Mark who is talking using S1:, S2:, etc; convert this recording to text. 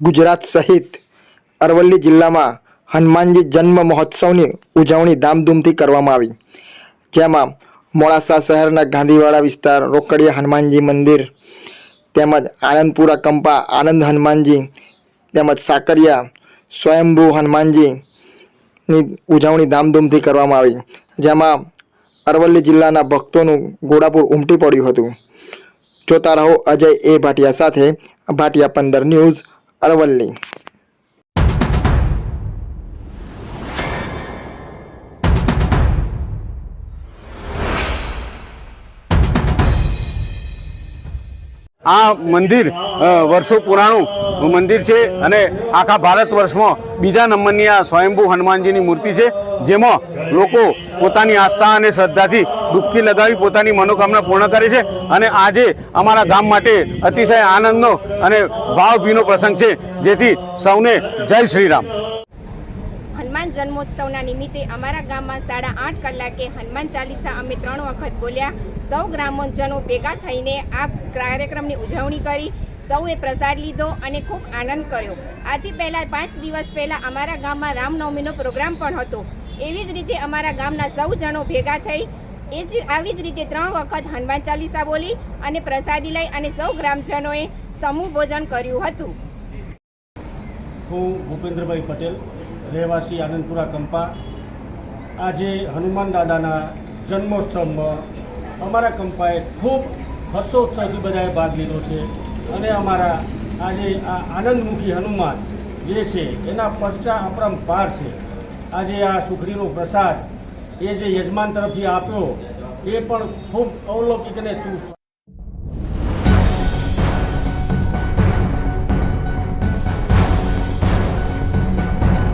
S1: ગુજરાત સહિત અરવલ્લી જિલ્લામાં હનુમાનજી જન્મ મહોત્સવની ઉજવણી ધામધૂમથી કરવામાં આવી. જેમાં મોડાસા શહેરના ગાંધીવાડા વિસ્તાર, રોકડિયા હનુમાનજી મંદિર, તેમજ આનંદપુરા કંપા, આનંદ હનુમાનજી, તેમજ સાકરિયા, સ્વયંભૂ હનુમાનજીની ઉજવણી ધામધૂમથી કરવામાં આવી. જેમાં અરવલ્લી જિલ્લાના ભક્તોનું ગોળાપુર ઉમટી પડ્યું હતું. જોતા રહો અજય એ ભાટિયા સાથે, ભાટિયા પંદર ન્યૂઝ અરવલ્લી.
S2: આ મંદિર વર્ષો પુરાણું મંદિર છે અને આખા ભારત વર્ષમાં બીજા નંબરની આ સ્વયંભૂ હનુમાનજીની મૂર્તિ છે, જેમાં લોકો પોતાની આસ્થા અને શ્રદ્ધાથી ડૂબકી લગાવી પોતાની મનોકામના પૂર્ણ કરે છે અને આજે અમારા ગામ માટે અતિશય આનંદનો અને ભાવભીનો પ્રસંગ છે, જેથી સૌને જય શ્રી રામ
S3: હનુમાન જન્મોત્સવના નિમિત્તે અમારા ગામમાં સાડા આઠ કલાકે હનુમાન ચાલીસા અમે ત્રણ વખત બોલ્યા. સૌ ગ્રામજનો ભેગા થઈને આ કાર્યક્રમની ઉજવણી કરી. સૌએ પ્રસાદ લીધો અને ખૂબ આનંદ કર્યો. આથી પહેલાં પાંચ દિવસ પહેલાં અમારા ગામમાં રામનવમીનો પ્રોગ્રામ પણ હતો. એવી જ રીતે અમારા ગામના સૌ જણો ભેગા થઈ એ જ આવી જ રીતે ત્રણ વખત હનુમાન ચાલીસા બોલી અને પ્રસાદી લઈ અને સૌ ગ્રામજનોએ સમૂહ ભોજન કર્યું હતું.
S4: હું ભૂપેન્દ્રભાઈ પટેલ, રહેવાસી આનંદપુરા કંપા. આજે હનુમાન દાદાના જન્મોત્સવમાં અમારા કંપાએ ખૂબ હર્ષોત્સવથી બધાએ ભાગ લીધો છે અને અમારા આજે આ આનંદમુખી હનુમાન જે છે, એના પરચા અપરંપાર છે. આજે આ સુખડીનો પ્રસાદ એ જે યજમાન તરફથી આપ્યો એ પણ ખૂબ અવલૌકિક અને